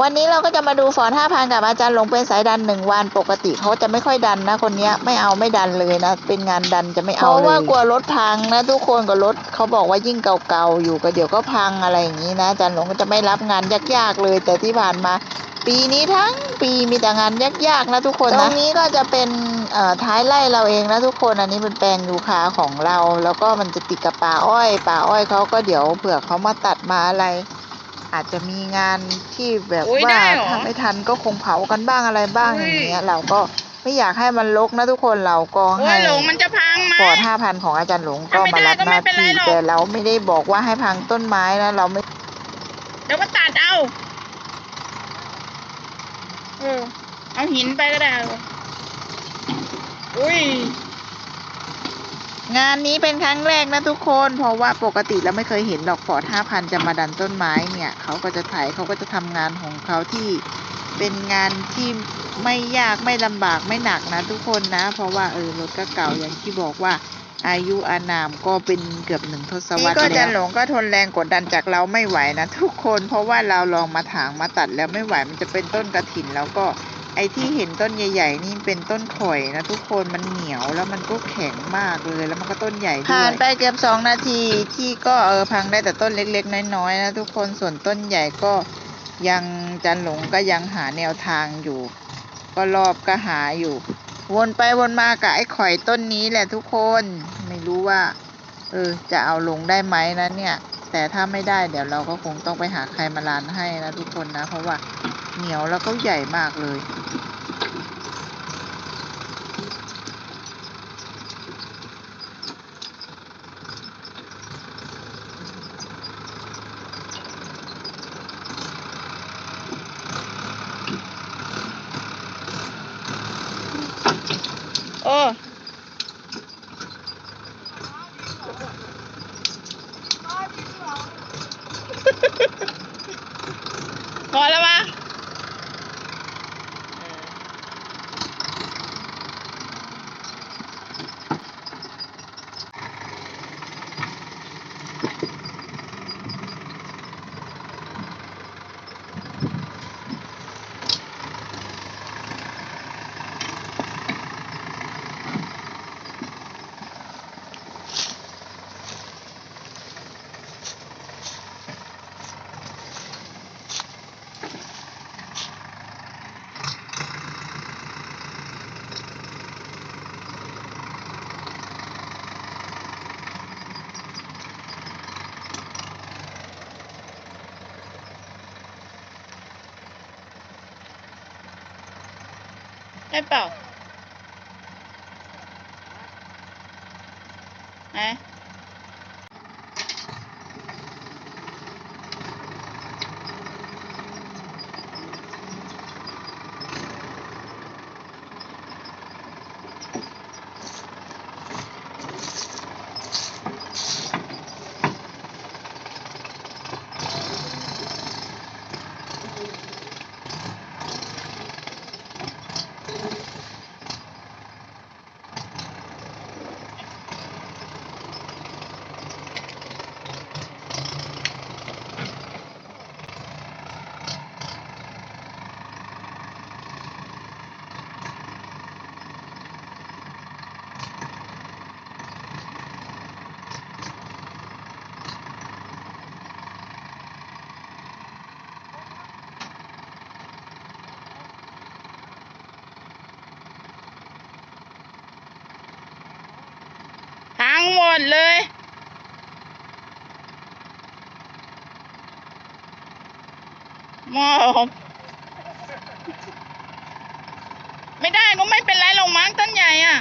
วันนี้เราก็จะมาดูฟอร์ดห้าพันกับอาจารย์หลงเป็นสายดันหนึ่งวันปกติเขาจะไม่ค่อยดันนะ คนเนี้ยไม่เอาไม่ดันเลยนะ เป็นงานดันจะไม่เอาเลยเพราะว่ากลัวรถพังนะทุกคนกับรถเขาบอกว่ายิ่งเก่าๆอยู่ก็เดี๋ยวก็พังอะไรอย่างนี้นะอาจารย์หลงก็จะไม่รับงานยากๆเลย แต่ที่ผ่านมา ปีนี้ทั้งปีมีแต่งานยากๆนะทุกคนนะตรงนี้ก็จะเป็นเอ่อท้ายไร่เราเองนะทุกคนอันนี้เป็นแปลงยูคาของเรา แล้วก็มันจะติดกับป่าอ้อย ป่าอ้อยเขาก็เดี๋ยวเผื่อเขามาตัดมาอะไร อาจจะมีงานที่แบบอุ๊ยว่าได้เหรอ ทำไม่ทันก็คงเผากันบ้างอะไรบ้างอุ๊อยย่างเงี้ย เราก็ไม่อยากให้มันรกนะทุกคนเราก็โอ้ให้ยหลงมันจะพังไหมฟอร์ดห้าพันของอาจารย์หลงก็ถ้าไม่มาได้รับก็หไม่น้าเป็นไรที่หรอก แต่เราไม่ได้บอกว่าให้พังต้นไม้นะเราไม่เดี๋ยวมาตัดเอาเออเอาหินไปก็ได้อุ้ย งานนี้เป็นครั้งแรกนะทุกคน เพราะว่าปกติเราไม่เคยเห็นหรอกฟอร์ดห้าพันจะมาดันต้นไม้เนี่ยเขาก็จะไถเขาก็จะทำงานของเขาที่เป็นงานที่ไม่ยากไม่ลำบากไม่หนักนะทุกคนนะ เพราะว่าเออรถก็เก่าอย่างที่บอกว่าอายุอานามก็เป็นเกือบหนึ่งทศวรรษแล้วก็จันหลงก็ทนแรงกดดันจากเราไม่ไหวนะทุกคนเพราะว่าเราลองมาถางมาตัดแล้วไม่ไหวมันจะเป็นต้นกระถินแล้วก็ ไอ้ที่เห็นต้นใหญ่ ๆ นี่เป็นต้นข่อยนะทุกคนมันเหนียวแล้วมันก็แข็งมากเลยแล้วมันก็ต้นใหญ่ด้วยผ่านไปเกือบสองนาทีที่ก็เออพังได้แต่ต้นเล็ก ๆ น้อยๆนะทุกคนส่วนต้นใหญ่ก็ยังจันหลงก็ยังหาแนวทางอยู่ ก็รอบก็หาอยู่ วนไปวนมากับไอ้ข่อยต้นนี้แหละทุกคนไม่รู้ว่า เออ จะเอาลงได้ไหมนะเนี่ย แต่ถ้าไม่ได้เดี๋ยวเราก็คงต้องไปหาใครมาลานให้นะทุกคนนะเพราะว่า เหนียวแล้วก็ใหญ่มากเลยโอ้พอแล้วมั้ งได้ หนทั้งหมดเลย มอบไม่ได้ก็ไม่เป็นไรลงมั้งต้นใหญ่อะ